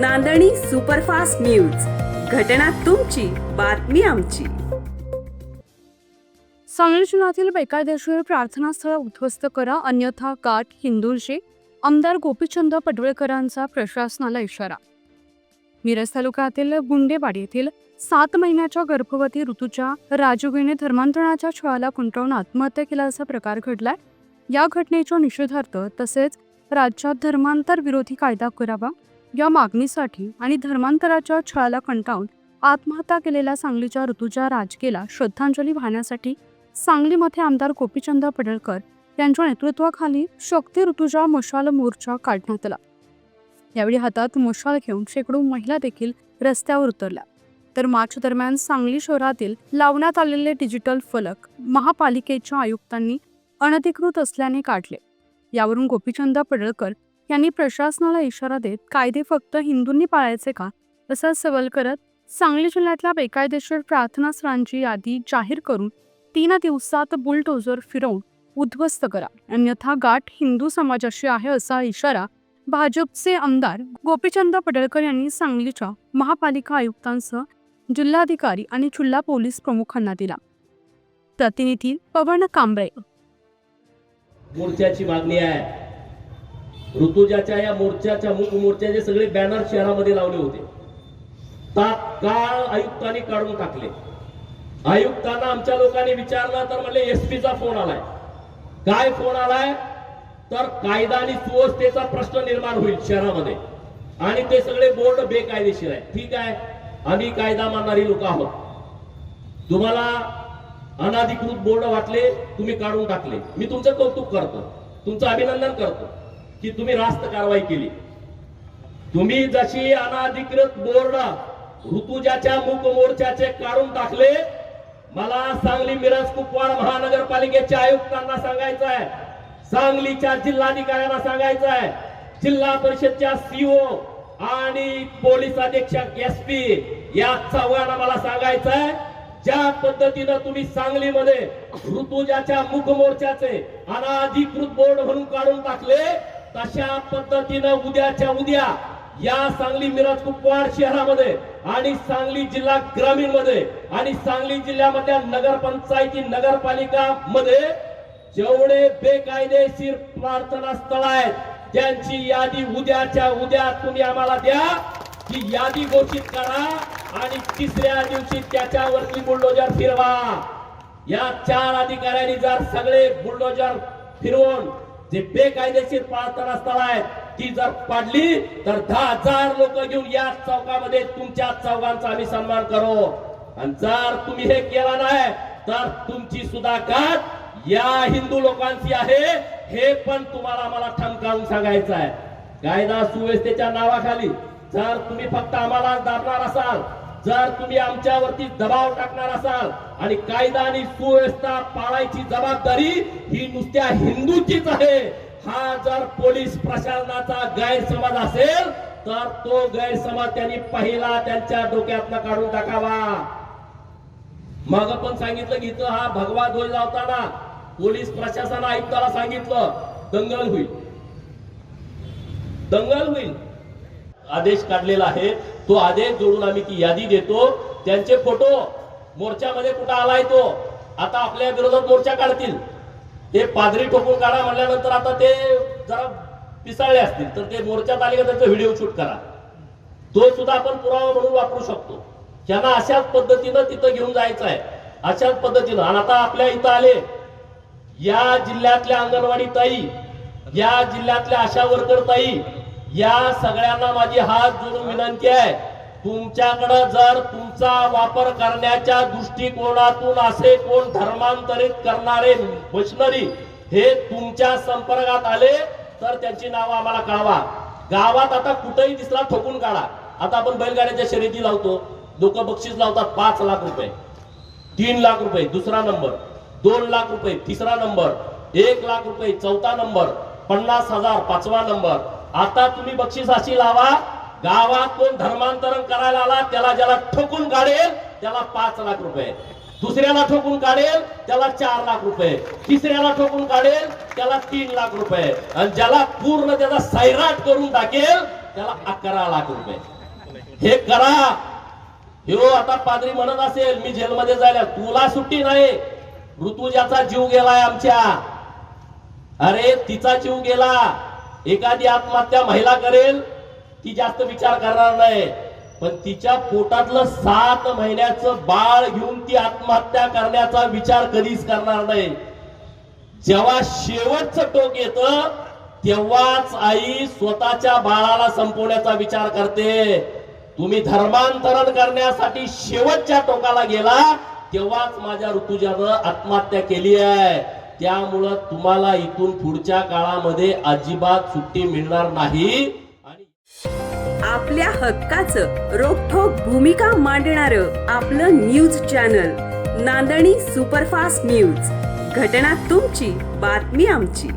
नांदणी superfast news. घटना तुमची बातमी आमची. सांगली जिल्ह्यातील बेकायदेशीर प्रार्थनास्थळ उद्ध्वस्त करा अन्यथा काट हिंदूंशी. आमदार गोपीचंद पडवळकरांचा प्रशासनाला इशारा. मिरज तालुक्यातील गुंडेवाडी येथील सात महिन्याच्या गर्भवती ऋतूच्या राजूवीने धर्मांतरणाच्या छळाला कुंटवून आत्महत्या केल्याचा प्रकार घडलाय. या घटनेच्या निषेधार्थ तसेच राज्यात धर्मांतर विरोधी कायदा करावा. या मागणीसाठी आणि धर्मांतराच्या छळाला कंटाळून आत्महत्या केलेल्या सांगलीच्या ऋतुजा राजकेला श्रद्धांजली वाहण्यासाठी सांगलीमध्ये आमदार गोपीचंद पडळकर यांच्या नेतृत्वाखाली शक्ती ऋतूजा मशाल मोर्चा काढण्यात आला. यावेळी हातात मशाल घेऊन शेकडो महिला देखील रस्त्यावर उतरल्या. तर मार्च दरम्यान सांगली शहरातील लावण्यात आलेले डिजिटल फलक महापालिकेच्या आयुक्तांनी अनधिकृत असल्याने काढले. यावरून गोपीचंद पडळकर यांनी प्रशासनाला इशारा देत कायदे फक्त हिंदूंनी पाळायचे का? असा सवाल करत सांगली जिल्ह्यातल्या बेकायदेशीर प्रार्थनास्थळांची यादी जाहीर करून तीन दिवसात बुलडोझर फिरवून उद्ध्वस्त करा. अन्यथा गाठ हिंदू समाजाशी आहे असा इशारा भाजपचे आमदार गोपीचंद पडळकर यांनी सांगलीच्या महापालिका आयुक्तांसह जिल्हाधिकारी आणि जिल्हा पोलीस प्रमुखांना दिला. प्रतिनिधी पवन कांबळे. मोर्चाची मागणी आहे. ऋतुजाच्या या मोर्चाच्या मुख मोर्चाचे सगळे बॅनर शहरामध्ये लावले होते तात्काळ आयुक्तांनी काढून टाकले. आयुक्तांना आमच्या लोकांनी विचारलं तर म्हणले एसपीचा फोन आलाय. काय फोन आलाय? तर कायदा आणि सुव्यवस्थेचा प्रश्न निर्माण होईल शहरामध्ये. आणि ते सगळे बोर्ड बेकायदेशीर आहे ठीक आहे? आम्ही कायदा मानणारी लोक आहोत. तुम्हाला अनाधिकृत बोर्ड वाटले तुम्ही काढून टाकले. मी तुमचं कौतुक करतो. तुमचं अभिनंदन करतो. की तुम्ही रास्त कारवाई केली. तुम्ही जशी अनाधिकृत बोर्ड ऋतुजाच्या मुख मोर्चाचे काढून टाकले मला सांगली मिरज कुपवाड महानगरपालिकेच्या आयुक्तांना सांगायचं आहे सांगलीच्या जिल्हाधिकाऱ्यांना सांगायचं आहे जिल्हा परिषदच्या सीओ आणि पोलीस अधीक्षक एस पी या चव्हाणा मला सांगायचं आहे ज्या पद्धतीनं तुम्ही सांगलीमध्ये ऋतुजाच्या मुख मोर्चाचे अनाधिकृत बोर्ड म्हणून काढून टाकले तशा पद्धतीनं उद्याच्या उद्या या सांगली मिरज कुपवाड शहरामध्ये आणि सांगली जिल्हा ग्रामीणमध्ये आणि सांगली जिल्ह्यामधल्या नगरपंचायती नगरपालिका मध्ये जेवढे बेकायदेशीर प्रार्थना स्थळ आहेत त्यांची यादी उद्याच्या उद्या तुम्ही आम्हाला द्या. ही यादी घोषित करा आणि तिसऱ्या दिवशी त्याच्यावरती बुलडोजर फिरवा. या चार अधिकाऱ्यांनी जर सगळे बुलडोजर फिरवून जे बेकायदेशीर पाच स्थळ आहेत. ती जर पाडली तर दहा हजार लोक घेऊन या चौकामध्ये तुमच्या चौकांचा आम्ही सन्मान करू. आणि जर तुम्ही हे केला नाही तर तुमची सुद्धा कात या हिंदू लोकांची आहे हे पण तुम्हाला आम्हाला ठणकावून सांगायचं आहे. कायदा सुव्यवस्थेच्या नावाखाली जर तुम्ही फक्त आम्हाला दाबणार असाल जर तुम्ही आमच्यावरती दबाव टाकणार असाल आणि कायदा आणि सुव्यवस्था पाळायची जबाबदारी ही नुसत्या हिंदूचीच आहे हा जर पोलीस प्रशासनाचा गैरसमज असेल तर तो गैरसमज त्यांनी पहिला त्यांच्या डोक्यातनं काढून टाकावा. मग पण सांगितलं की इथं हा भगवा ध्वज लावताना पोलीस प्रशासन आयुक्ताला सांगितलं दंगल होईल. दंगल होईल. आदेश काढलेला आहे. तो आदेश जोडून आम्ही ती यादी देतो. त्यांचे फोटो मोर्चामध्ये कुठं आलाय तो? आता आपल्या विरोधात मोर्चा काढतील. ते पादरी ठोकून काढा म्हणल्यानंतर आता ते जरा पिसाळले असतील. तर ते मोर्चात आले का त्याचा व्हिडिओ शूट करा. तो सुद्धा आपण पुरावा म्हणून वापरू शकतो. त्यांना अशाच पद्धतीनं तिथं घेऊन जायचं आहे अशाच पद्धतीनं. आणि आता आपल्या इथं आले. या जिल्ह्यातल्या अंगणवाडी ताई या जिल्ह्यातल्या आशा वर्कर ताई या सगळ्यांना माझी हात जोडून विनंती आहे. तुमच्याकडं जर तुमचा वापर करण्याच्या दृष्टिकोनातून असे कोण धर्मांतरित करणारे मशिनरी हे तुमच्या संपर्कात आले तर त्यांची नावं आम्हाला कळवा. गावात आता कुठेही दिसला ठोकून काढा. आता आपण बैलगाड्याच्या शर्यती लावतो. लोक बक्षीस लावतात पाच लाख रुपये. तीन लाख रुपये दुसरा नंबर. दोन लाख रुपये तिसरा नंबर. एक लाख रुपये चौथा नंबर. पन्नास हजार पाचवा नंबर. आता तुम्ही बक्षिसाशी लावा. गावात कोण धर्मांतरण करायला आला त्याला ज्याला ठोकून काढेल त्याला पाच लाख रुपये. दुसऱ्याला ठोकून काढेल त्याला चार लाख रुपये. तिसऱ्याला ठोकून काढेल त्याला तीन लाख रुपये. आणि ज्याला पूर्ण त्याचा सैराट करून टाकेल त्याला अकरा लाख रुपये. हे करा. हो आता पादरी म्हणत असेल मी जेलमध्ये जायला तुला सुट्टी नाही. ऋतुजाचा जीव गेलाय आमच्या. अरे तिचा जीव गेला. एखादी आत्महत्या महिला करेल ती जास्त विचार करणार नाही. पण तिच्या पोटातलं सात महिन्याचं बाळ घेऊन ती आत्महत्या करण्याचा विचार कधीच करणार नाही. जेव्हा शेवटचं टोक येत तेव्हाच आई स्वतःच्या बाळाला संपवण्याचा विचार करते. तुम्ही धर्मांतरण करण्यासाठी शेवटच्या टोकाला गेला तेव्हाच माझ्या ऋतुजानं आत्महत्या केली आहे. त्यामुळं तुम्हाला इथून पुढच्या काळामध्ये अजिबात सुट्टी मिळणार नाही. आणि आपल्या हक्काचं रोखोक भूमिका मांडणार आपलं न्यूज चॅनल नांदणी सुपरफास्ट न्यूज. घटना तुमची बातमी आमची.